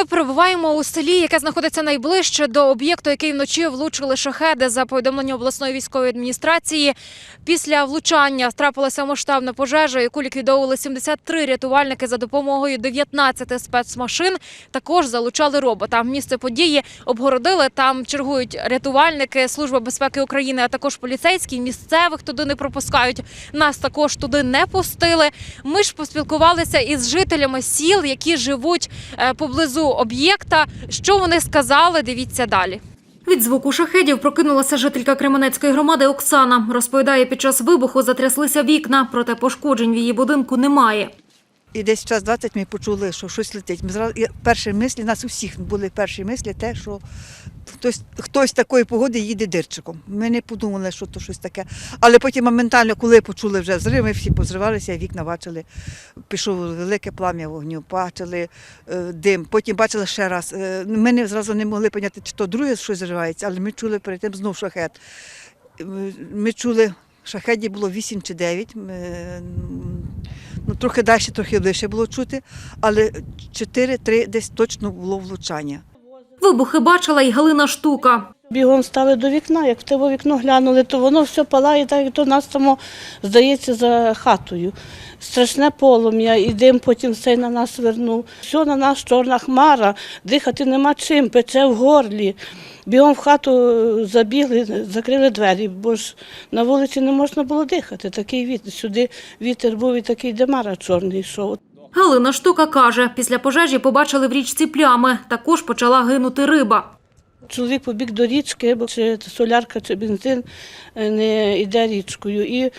Ми перебуваємо у селі, яке знаходиться найближче до об'єкту, який вночі влучили шахеди за повідомленням обласної військової адміністрації. Після влучання трапилася масштабна пожежа, яку ліквідовували 73 рятувальники за допомогою 19 спецмашин. Також залучали робота. Місце події обгородили. Там чергують рятувальники, служба безпеки України, а також поліцейські. Місцевих туди не пропускають. Нас також туди не пустили. Ми ж поспілкувалися із жителями сіл, які живуть е, поблизу об'єкта. Що вони сказали? Дивіться далі. Від звуку шахедів прокинулася жителька Кременецької громади Оксана. Розповідає, під час вибуху затряслися вікна, проте пошкоджень в її будинку немає. І десь час 20 ми почули, що щось летить. Ми зразу перші мислі, нас усіх були перші мислі, те, що хтось, хтось такої погоди їде дирчиком. Ми не подумали, що то щось таке. Але потім моментально, коли почули вже взрив, ми всі позривалися, вікна бачили, пішов велике плам'я вогню, бачили е, дим. Потім бачили ще раз. Е, ми не зразу не могли поняти, чи то друге щось зривається, але ми чули перед тим знов шахет. Ми- чули, шахетів було 8 чи 9. Ми, ну, трохи далі, трохи ближче було чути, але 4-3 десь точно було влучання. Вибухи бачила і Галина Штука. Бігом стали до вікна, як в те вікно глянули, то воно все палає, так як то нас само здається за хатою. Страшне полум'я, і дим потім все на нас вернув. Все на нас чорна хмара, дихати нема чим, пече в горлі. Бігом в хату е, забігли, закрили двері, бо ж на вулиці не можна було дихати. Такий вітер. Сюди вітер був і такий демара чорний йшов. Галина Штука каже, після пожежі побачили в річці плями. Також почала гинути риба. Чоловік побіг до річки, бо чи солярка, чи бензин е, не йде річкою. І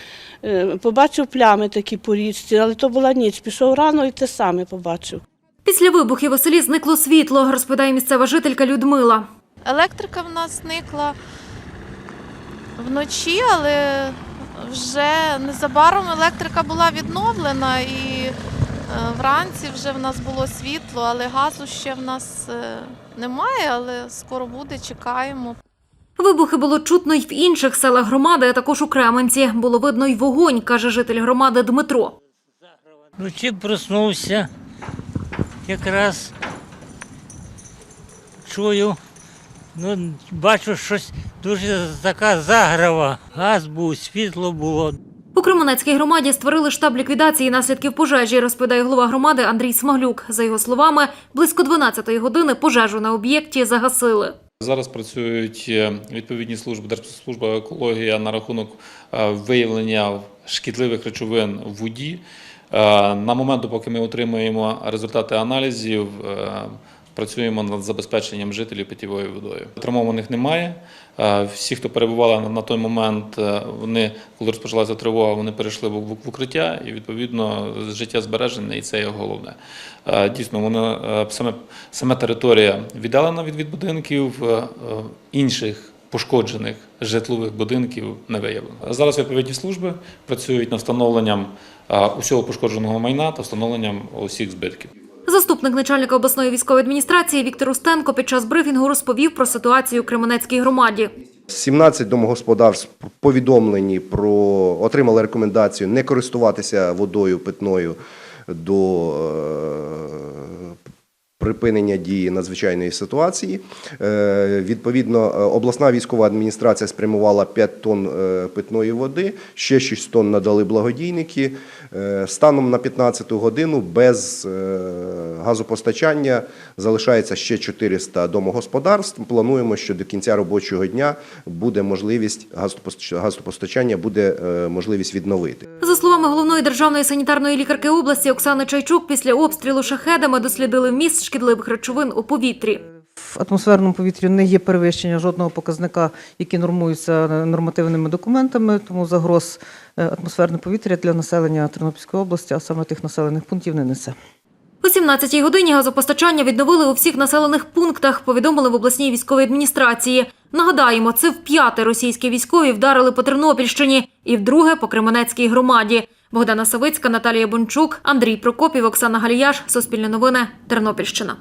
е, побачив плями такі по річці, але то була ніч. Пішов рано і те саме побачив. Після вибухів у селі зникло світло, розповідає місцева жителька Людмила. Електрика в нас зникла вночі, але вже незабаром електрика була відновлена і вранці вже в нас було світло, але газу ще в нас е, немає, але скоро буде, чекаємо. Вибухи було чутно й в інших селах громади, а також у Кременці. Було видно й вогонь, каже житель громади Дмитро. Вночі проснувся, якраз чую, ну, бачу щось дуже така заграва. Газ був, світло було. У Кременецькій громаді створили штаб ліквідації наслідків пожежі, розповідає голова громади Андрій Смаглюк. За його словами, близько 12-ї години пожежу на об'єкті загасили. Зараз працюють е, відповідні служби, Держслужба екологія на рахунок е, виявлення шкідливих речовин в воді. Е, На момент, поки ми отримуємо результати аналізів, працюємо над забезпеченням жителів питьовою водою. Травмованих немає. Е, Всі, хто перебували на- той момент, е, вони, коли розпочалася тривога, вони перейшли в укриття і відповідно життя збережене, і це є головне. Е, Дійсно, воно е, саме, саме територія віддалена від, від будинків, інших пошкоджених житлових будинків не виявлено. Зараз відповідні служби працюють над встановленням усього пошкодженого майна та встановленням усіх збитків. Заступник начальника обласної військової адміністрації Віктор Устенко під час брифінгу розповів про ситуацію у Кременецькій громаді. 17 домогосподарств повідомлені про отримали рекомендацію не користуватися водою питною до е, припинення дії надзвичайної ситуації. Е, Відповідно, е, обласна військова адміністрація спрямувала 5 тонн е, питної води, ще 6 тонн надали благодійники. Станом на 15 годину без газопостачання залишається ще 400 домогосподарств. Плануємо, що до кінця робочого дня буде можливість газопост- газопостачання, буде можливість відновити. Словами головної державної санітарної лікарки області Оксани Чайчук, після обстрілу шахедами дослідили вміст шкідливих речовин у повітрі. В атмосферному повітрі не є перевищення жодного показника, який нормується нормативними документами, тому загроз е, атмосферне повітря для населення Тернопільської області, а саме тих населених пунктів, не несе. О 17-й годині газопостачання відновили у всіх населених пунктах, повідомили в обласній військовій адміністрації. Нагадаємо, це вп'яте російські військові вдарили по Тернопільщині і вдруге по Кременецькій громаді. Богдана Савицька, Наталія Бончук, Андрій Прокопів, Оксана Галіяш. Суспільне новини. Тернопільщина.